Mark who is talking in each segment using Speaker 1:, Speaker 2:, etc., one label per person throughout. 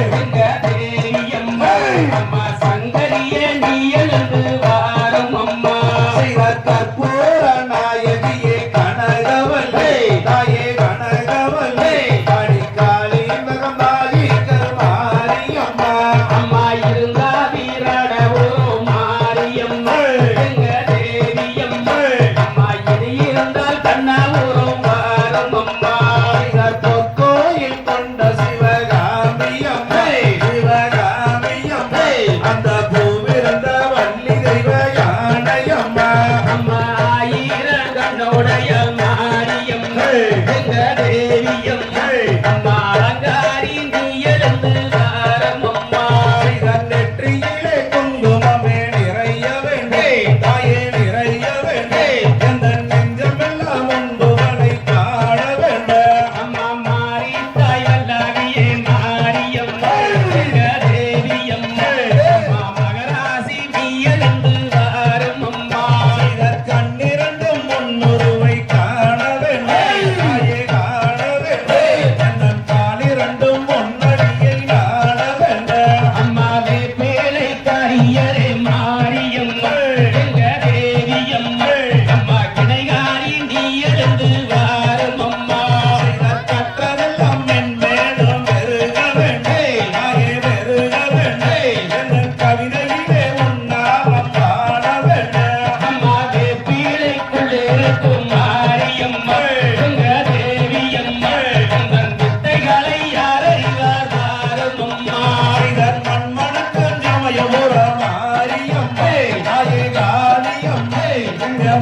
Speaker 1: எங்க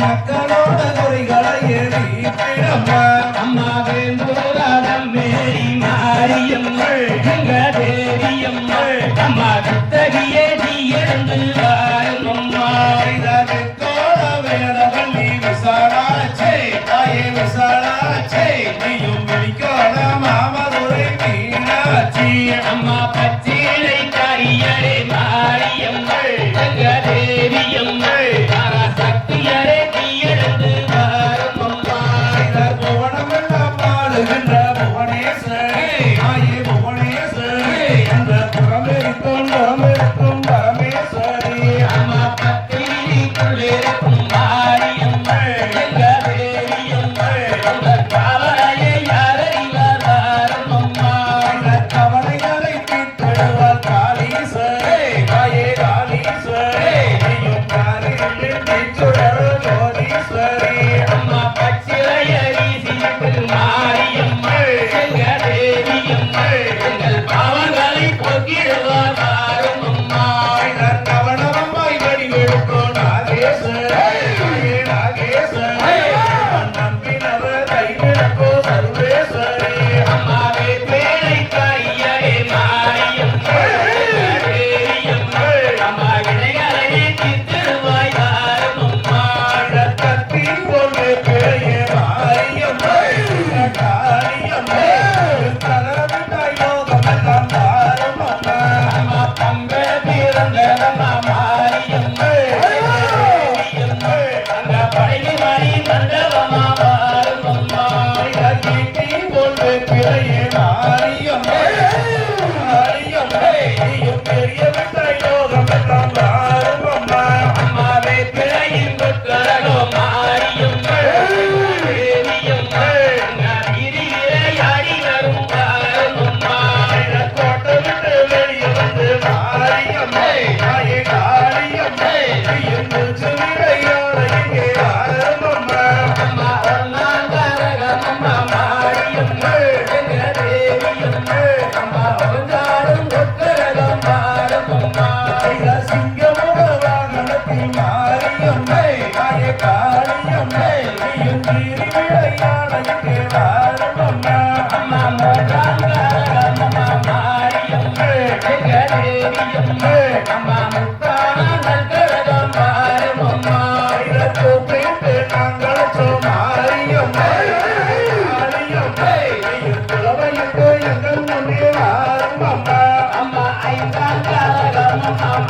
Speaker 2: மக்களோட குறைகளை எரிப்பிடம்மா
Speaker 1: அம்மா
Speaker 2: அந்த புறமிருக்கும் புறமிருக்கும் பரமேஸ்வரி காளியம்மை காளிய காளியம்மை நீயும் தீரி விளையாடலுக்கு வாரமம்மா அம்மா
Speaker 1: மோகாங்க அம்மா மாரியம்மை தேவியம்மை அம்மா முத்தான நல்கரகம் வாரமம்மா
Speaker 2: இரத்து பிரிந்து நாங்கள் சோமாரியம்மை காளியம்மை நீயும் துளவையுக்கு எங்கள் முன்னே வாரமம்மா அம்மா
Speaker 1: ஐந்தாங்க அம்மா